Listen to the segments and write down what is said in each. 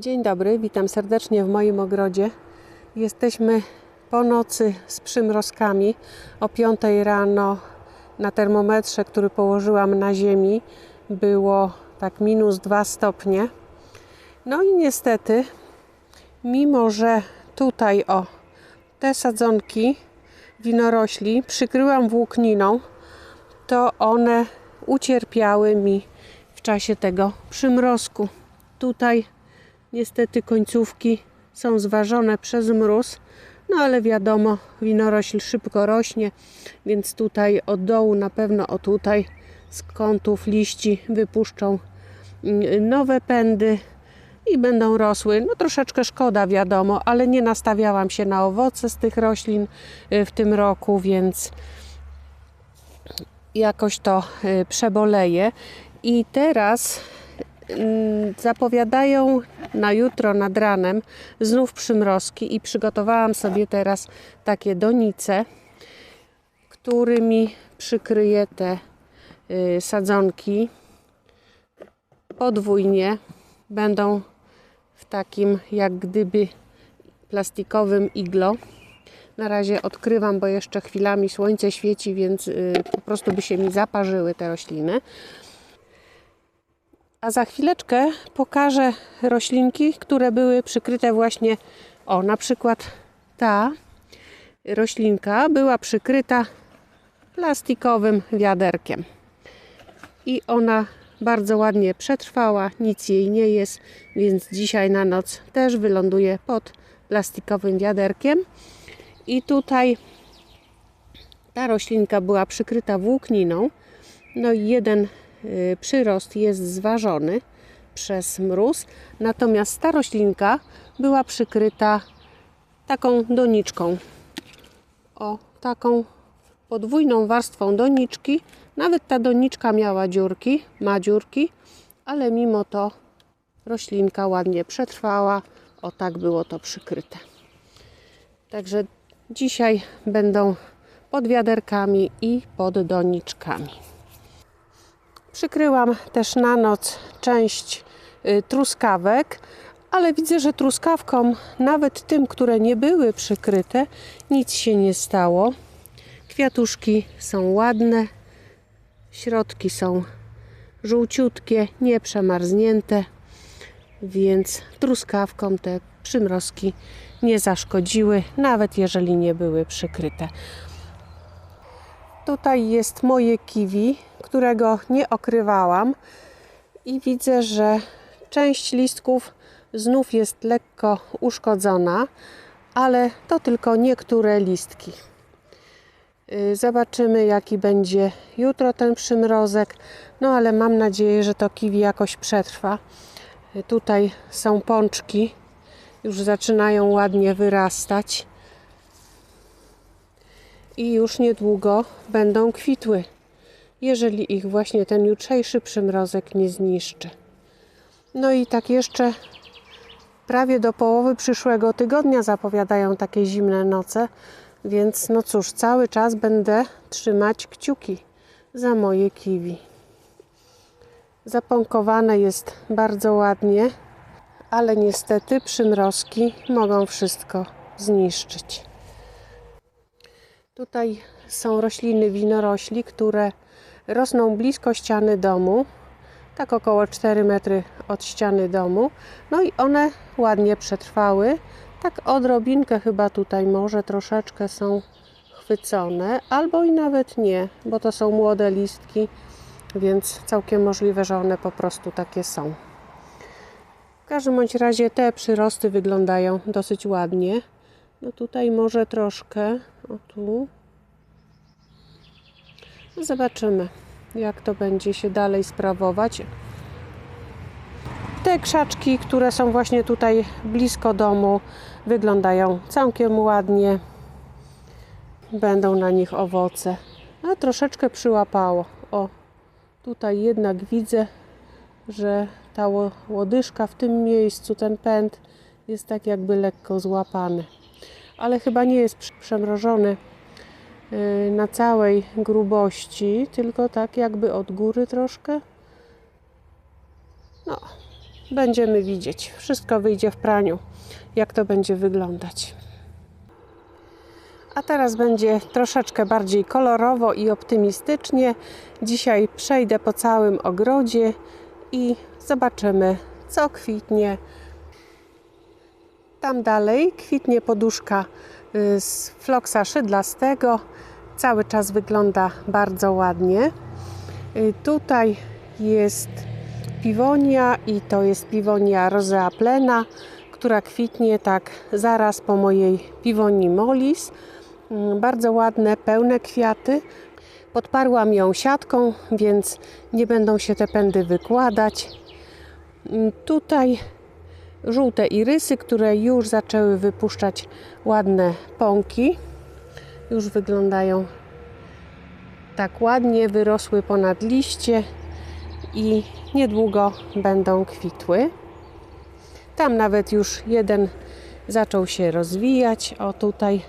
Dzień dobry, witam serdecznie w moim ogrodzie. Jesteśmy po nocy z przymrozkami. O 5 rano na termometrze, który położyłam na ziemi, było tak minus 2 stopnie. No i niestety, mimo że tutaj o te sadzonki winorośli przykryłam włókniną, to one ucierpiały mi w czasie tego przymrozku. Tutaj niestety końcówki są zważone przez mróz, no ale wiadomo, winorośl szybko rośnie, więc tutaj od dołu na pewno o tutaj z kątów liści wypuszczą mm, nowe pędy i będą rosły. No troszeczkę szkoda wiadomo, ale nie nastawiałam się na owoce z tych roślin y, w tym roku, więc jakoś to y, przeboleje. I teraz zapowiadają na jutro nad ranem znów przymrozki i przygotowałam sobie teraz takie donice, którymi przykryję te y, sadzonki podwójnie. Będą w takim jak gdyby plastikowym iglo. Na razie odkrywam, bo jeszcze chwilami słońce świeci, więc y, po prostu by się mi zaparzyły te rośliny. A za chwileczkę pokażę roślinki, które były przykryte właśnie, o na przykład ta roślinka była przykryta plastikowym wiaderkiem. I ona bardzo ładnie przetrwała, nic jej nie jest, więc dzisiaj na noc też wyląduje pod plastikowym wiaderkiem. I tutaj ta roślinka była przykryta włókniną. No i jeden przyrost jest zważony przez mróz, natomiast ta roślinka była przykryta taką doniczką. O, taką podwójną warstwą doniczki. Nawet ta doniczka miała dziurki, ma dziurki, ale mimo to roślinka ładnie przetrwała. O tak było to przykryte. Także dzisiaj będą pod wiaderkami i pod doniczkami. Przykryłam też na noc część y, truskawek, ale widzę, że truskawkom, nawet tym, które nie były przykryte, nic się nie stało. Kwiatuszki są ładne, środki są żółciutkie, nie przemarznięte, więc truskawkom te przymrozki nie zaszkodziły, nawet jeżeli nie były przykryte. Tutaj jest moje kiwi, którego nie okrywałam i widzę, że część listków znów jest lekko uszkodzona, ale to tylko niektóre listki. Y, Zobaczymy, jaki będzie jutro ten przymrozek. No ale mam nadzieję, że to kiwi jakoś przetrwa. Y, Tutaj są pączki, już zaczynają ładnie wyrastać. I już niedługo będą kwitły, jeżeli ich właśnie ten jutrzejszy przymrozek nie zniszczy. No i tak jeszcze prawie do połowy przyszłego tygodnia zapowiadają takie zimne noce, więc no cóż, cały czas będę trzymać kciuki za moje kiwi. Zapąkowane jest bardzo ładnie, ale niestety przymrozki mogą wszystko zniszczyć. Tutaj są rośliny winorośli, które rosną blisko ściany domu, tak około 4 metry od ściany domu. No i one ładnie przetrwały. Tak odrobinkę chyba tutaj może troszeczkę są chwycone, albo i nawet nie, bo to są młode listki, więc całkiem możliwe, że one po prostu takie są. W każdym bądź razie te przyrosty wyglądają dosyć ładnie. No tutaj może troszkę, o tu. Zobaczymy, jak to będzie się dalej sprawować. Te krzaczki, które są właśnie tutaj blisko domu, wyglądają całkiem ładnie. Będą na nich owoce. A troszeczkę przyłapało. O, tutaj jednak widzę, że ta ło- łodyżka w tym miejscu, ten pęd jest tak jakby lekko złapany. Ale chyba nie jest przemrożony yy, na całej grubości, tylko tak jakby od góry troszkę. No, będziemy widzieć. Wszystko wyjdzie w praniu, jak to będzie wyglądać. A teraz będzie troszeczkę bardziej kolorowo i optymistycznie. Dzisiaj przejdę po całym ogrodzie i zobaczymy, co kwitnie. Tam dalej kwitnie poduszka y, z floksa szydlastego. Cały czas wygląda bardzo ładnie. Y, Tutaj jest piwonia i to jest piwonia rosea plena, która kwitnie tak zaraz po mojej piwonii molis. Mm, Bardzo ładne, pełne kwiaty. Podparłam ją siatką, więc nie będą się te pędy wykładać. Mm, Tutaj żółte irysy, które już zaczęły wypuszczać ładne pąki. Już wyglądają tak ładnie, wyrosły ponad liście i niedługo będą kwitły. Tam nawet już jeden zaczął się rozwijać. O tutaj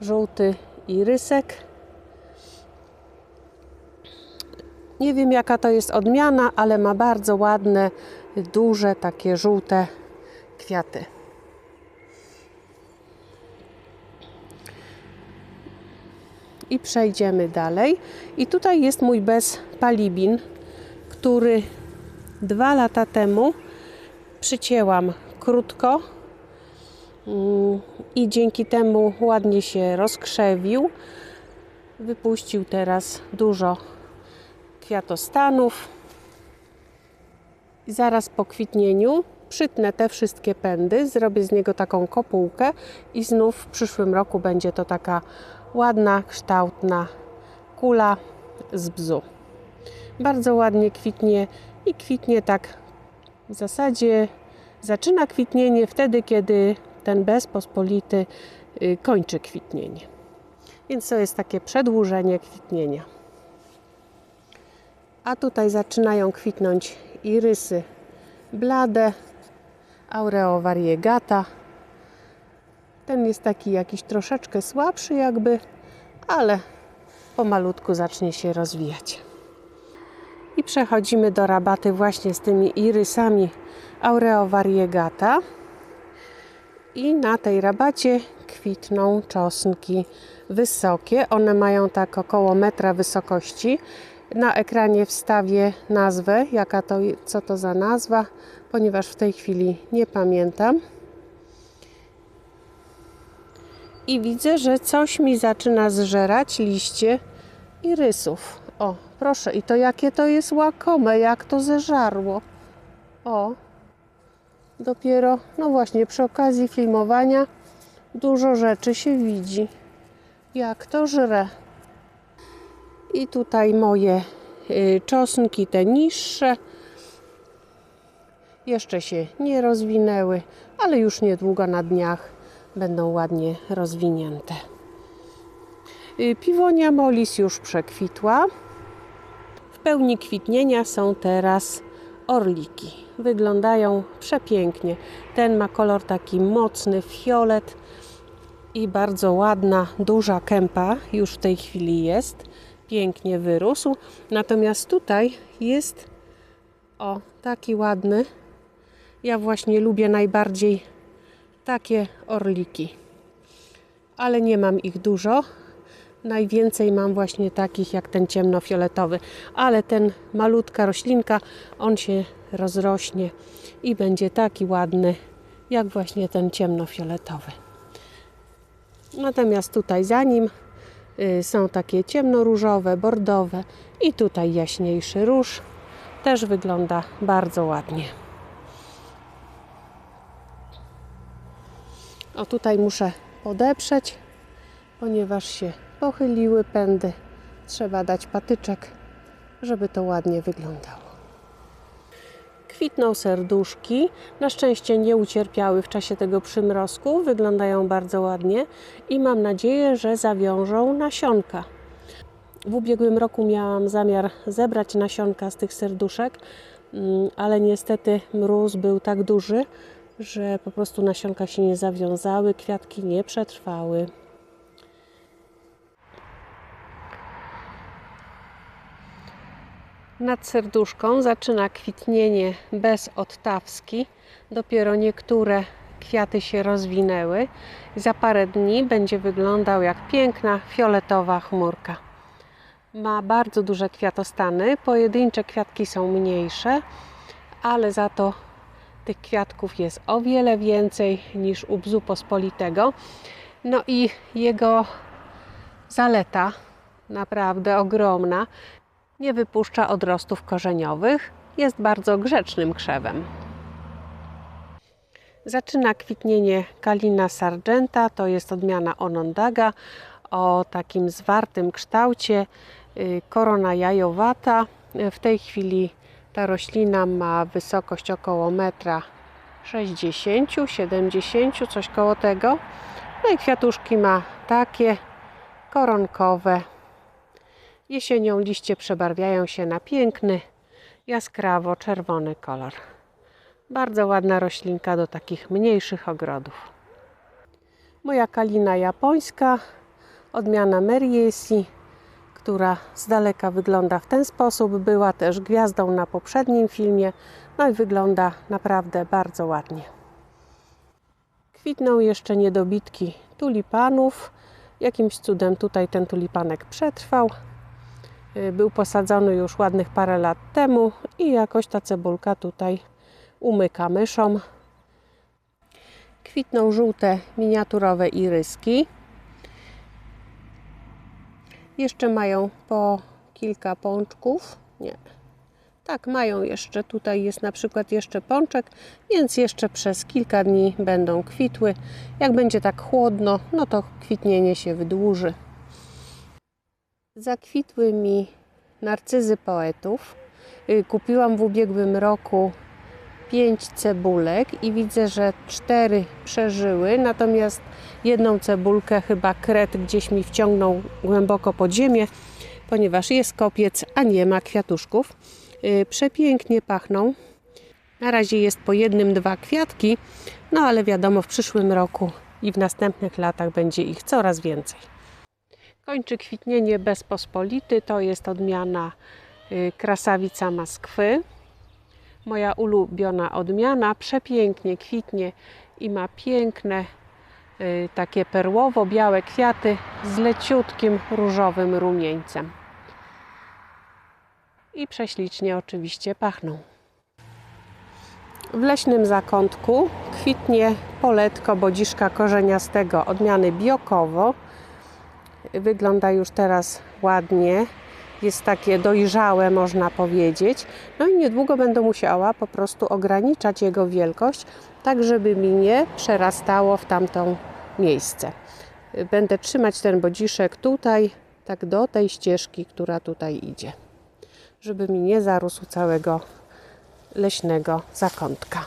żółty irysek. Nie wiem jaka to jest odmiana, ale ma bardzo ładne, duże, takie żółte kwiaty. I przejdziemy dalej. I tutaj jest mój bez palibin, który dwa lata temu przycięłam krótko mm, i dzięki temu ładnie się rozkrzewił. Wypuścił teraz dużo kwiatostanów. I zaraz po kwitnieniu przytnę te wszystkie pędy, zrobię z niego taką kopułkę i znów w przyszłym roku będzie to taka ładna, kształtna kula z bzu. Bardzo ładnie kwitnie i kwitnie tak w zasadzie zaczyna kwitnienie wtedy, kiedy ten bezpospolity y, kończy kwitnienie. Więc to jest takie przedłużenie kwitnienia. A tutaj zaczynają kwitnąć irysy blade, aureo variegata. Ten jest taki jakiś troszeczkę słabszy jakby, ale pomalutku zacznie się rozwijać. I przechodzimy do rabaty właśnie z tymi irysami aureo variegata. I na tej rabacie kwitną czosnki wysokie. One mają tak około metra wysokości. Na ekranie wstawię nazwę, jaka to, co to za nazwa, ponieważ w tej chwili nie pamiętam. I widzę, że coś mi zaczyna zżerać liście irysów. O, proszę, i to jakie to jest łakome, jak to zeżarło. O, dopiero, no właśnie, przy okazji filmowania dużo rzeczy się widzi. Jak to żre. I tutaj moje y, czosnki, te niższe, jeszcze się nie rozwinęły, ale już niedługo na dniach będą ładnie rozwinięte. Y, Piwonia molis już przekwitła. W pełni kwitnienia są teraz orliki. Wyglądają przepięknie. Ten ma kolor taki mocny fiolet i bardzo ładna, duża kępa już w tej chwili jest. Pięknie wyrósł. Natomiast tutaj jest o taki ładny. Ja właśnie lubię najbardziej takie orliki. Ale nie mam ich dużo. Najwięcej mam właśnie takich jak ten ciemnofioletowy, ale ten malutka roślinka, on się rozrośnie i będzie taki ładny jak właśnie ten ciemnofioletowy. Natomiast tutaj za nim są takie ciemnoróżowe, bordowe i tutaj jaśniejszy róż. Też wygląda bardzo ładnie. O tutaj muszę podeprzeć, ponieważ się pochyliły pędy. Trzeba dać patyczek, żeby to ładnie wyglądało. Kwitną serduszki. Na szczęście nie ucierpiały w czasie tego przymrozku. Wyglądają bardzo ładnie i mam nadzieję, że zawiążą nasionka. W ubiegłym roku miałam zamiar zebrać nasionka z tych serduszek, mm, ale niestety mróz był tak duży, że po prostu nasionka się nie zawiązały, kwiatki nie przetrwały. Nad serduszką zaczyna kwitnienie bezodtawski. Dopiero niektóre kwiaty się rozwinęły. Za parę dni będzie wyglądał jak piękna fioletowa chmurka. Ma bardzo duże kwiatostany. Pojedyncze kwiatki są mniejsze, ale za to tych kwiatków jest o wiele więcej niż u bzu pospolitego. No i jego zaleta, naprawdę ogromna, nie wypuszcza odrostów korzeniowych. Jest bardzo grzecznym krzewem. Zaczyna kwitnienie Kalina sargenta, to jest odmiana Onondaga o takim zwartym kształcie, y, korona jajowata. W tej chwili ta roślina ma wysokość około metra 60, 70, coś koło tego. No i kwiatuszki ma takie koronkowe. Jesienią liście przebarwiają się na piękny, jaskrawo czerwony kolor. Bardzo ładna roślinka do takich mniejszych ogrodów. Moja kalina japońska, odmiana Meriesi, która z daleka wygląda w ten sposób. Była też gwiazdą na poprzednim filmie, no i wygląda naprawdę bardzo ładnie. Kwitną jeszcze niedobitki tulipanów. Jakimś cudem tutaj ten tulipanek przetrwał. Y, Był posadzony już ładnych parę lat temu i jakoś ta cebulka tutaj umyka myszom. Kwitną żółte miniaturowe iryski. Jeszcze mają po kilka pączków. Nie. Tak, mają jeszcze. Tutaj jest na przykład jeszcze pączek, więc jeszcze przez kilka dni będą kwitły. Jak będzie tak chłodno, no to kwitnienie się wydłuży. Zakwitły mi narcyzy poetów. Y, Kupiłam w ubiegłym roku pięć cebulek i widzę, że cztery przeżyły, natomiast jedną cebulkę chyba kret gdzieś mi wciągnął głęboko pod ziemię, ponieważ jest kopiec, a nie ma kwiatuszków. Yy, Przepięknie pachną. Na razie jest po jednym, dwa kwiatki, no ale wiadomo, w przyszłym roku i w następnych latach będzie ich coraz więcej. Kończy kwitnienie bezpospolity, to jest odmiana y, krasawica Moskwy moja ulubiona odmiana. Przepięknie kwitnie i ma piękne, y, takie perłowo-białe kwiaty z leciutkim różowym rumieńcem. I prześlicznie oczywiście pachną. W leśnym zakątku kwitnie poletko bodziszka korzeniastego odmiany biokowo. Wygląda już teraz ładnie jest takie dojrzałe, można powiedzieć. No i niedługo będę musiała po prostu ograniczać jego wielkość, tak żeby mi nie przerastało w tamtą miejsce. Będę trzymać ten bodziszek tutaj, tak do tej ścieżki, która tutaj idzie, żeby mi nie zarósł całego leśnego zakątka.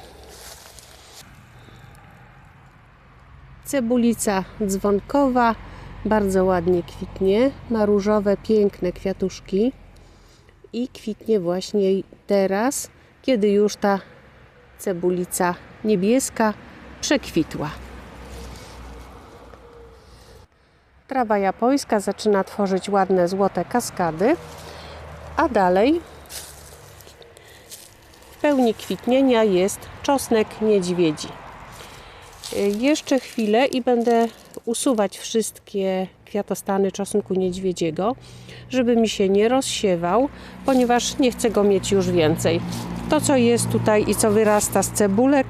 Cebulica dzwonkowa bardzo ładnie kwitnie. Ma różowe, piękne kwiatuszki i kwitnie właśnie teraz, kiedy już ta cebulica niebieska przekwitła. Trawa japońska zaczyna tworzyć ładne złote kaskady, a dalej w pełni kwitnienia jest czosnek niedźwiedzi. Jeszcze chwilę i będę usuwać wszystkie kwiatostany czosnku niedźwiedziego, żeby mi się nie rozsiewał, ponieważ nie chcę go mieć już więcej. To, co jest tutaj i co wyrasta z cebulek,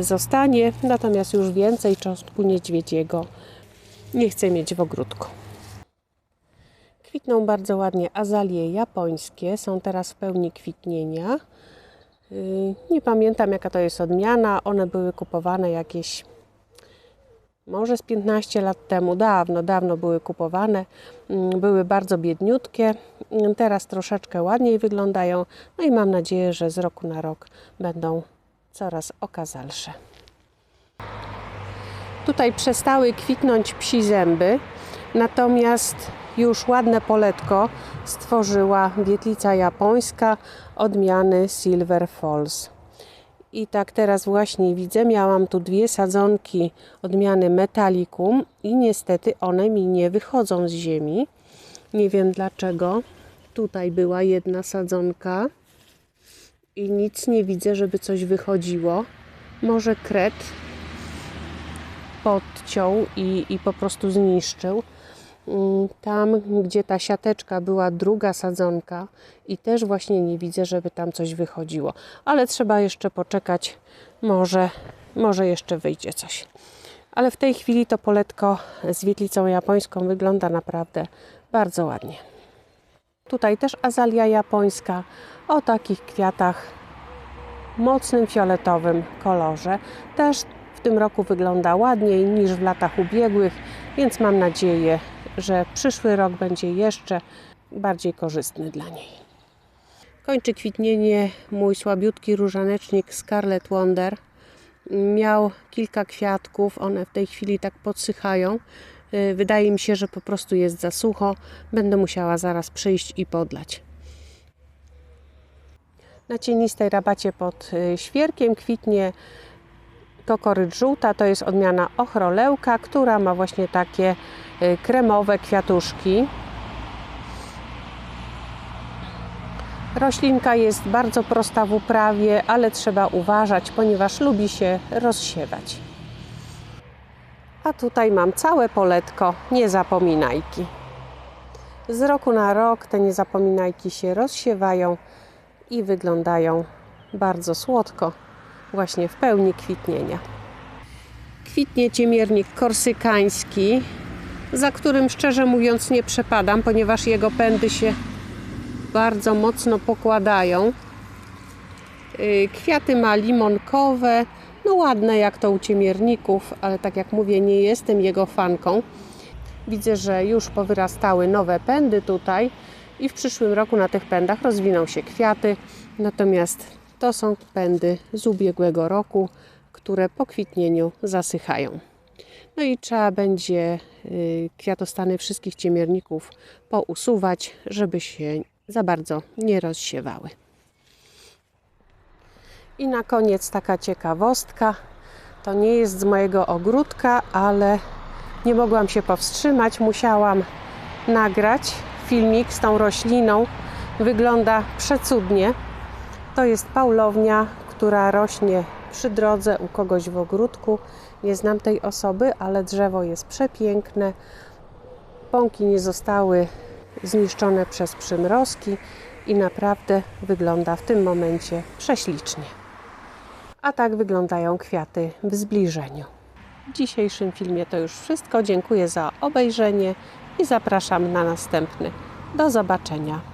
zostanie, natomiast już więcej czosnku niedźwiedziego nie chcę mieć w ogródku. Kwitną bardzo ładnie azalie japońskie, są teraz w pełni kwitnienia. Yy, Nie pamiętam jaka to jest odmiana, one były kupowane jakieś może z 15 lat temu, dawno, dawno były kupowane. Mm, Były bardzo biedniutkie, Mm, teraz troszeczkę ładniej wyglądają. No i mam nadzieję, że z roku na rok będą coraz okazalsze. Tutaj przestały kwitnąć psi zęby, natomiast już ładne poletko stworzyła wietlica japońska odmiany Silver Falls. I tak teraz właśnie widzę, miałam tu dwie sadzonki odmiany Metallicum i niestety one mi nie wychodzą z ziemi. Nie wiem dlaczego. Tutaj była jedna sadzonka i nic nie widzę, żeby coś wychodziło. Może kret podciął i, i po prostu zniszczył. Tam, gdzie ta siateczka była druga sadzonka i też właśnie nie widzę, żeby tam coś wychodziło. Ale trzeba jeszcze poczekać, może, może jeszcze wyjdzie coś. Ale w tej chwili to poletko z wietlicą japońską wygląda naprawdę bardzo ładnie. Tutaj też azalia japońska o takich kwiatach mocnym fioletowym kolorze. Też w tym roku wygląda ładniej niż w latach ubiegłych, więc mam nadzieję, że przyszły rok będzie jeszcze bardziej korzystny dla niej. Kończy kwitnienie mój słabiutki różanecznik Scarlet Wonder. Miał kilka kwiatków, one w tej chwili tak podsychają. Yy, Wydaje mi się, że po prostu jest za sucho. Będę musiała zaraz przyjść i podlać. Na cienistej rabacie pod y, świerkiem kwitnie kokorycz żółta. To jest odmiana ochrolełka, która ma właśnie takie y, kremowe kwiatuszki. Roślinka jest bardzo prosta w uprawie, ale trzeba uważać, ponieważ lubi się rozsiewać. A tutaj mam całe poletko niezapominajki. Z roku na rok te niezapominajki się rozsiewają i wyglądają bardzo słodko, właśnie w pełni kwitnienia. Kwitnie ciemiernik korsykański, za którym szczerze mówiąc nie przepadam, ponieważ jego pędy się bardzo mocno pokładają. Yy, Kwiaty ma limonkowe, no ładne jak to u ciemierników, ale tak jak mówię, nie jestem jego fanką. Widzę, że już powyrastały nowe pędy tutaj i w przyszłym roku na tych pędach rozwiną się kwiaty. Natomiast to są pędy z ubiegłego roku, które po kwitnieniu zasychają. No i trzeba będzie y, kwiatostany wszystkich ciemierników pousuwać, żeby się za bardzo nie rozsiewały. I na koniec taka ciekawostka. To nie jest z mojego ogródka, ale nie mogłam się powstrzymać. Musiałam nagrać filmik z tą rośliną. Wygląda przecudnie. To jest paulownia, która rośnie przy drodze u kogoś w ogródku. Nie znam tej osoby, ale drzewo jest przepiękne. Pąki nie zostały zniszczone przez przymrozki i naprawdę wygląda w tym momencie prześlicznie. A tak wyglądają kwiaty w zbliżeniu. W dzisiejszym filmie to już wszystko. Dziękuję za obejrzenie i zapraszam na następny. Do zobaczenia.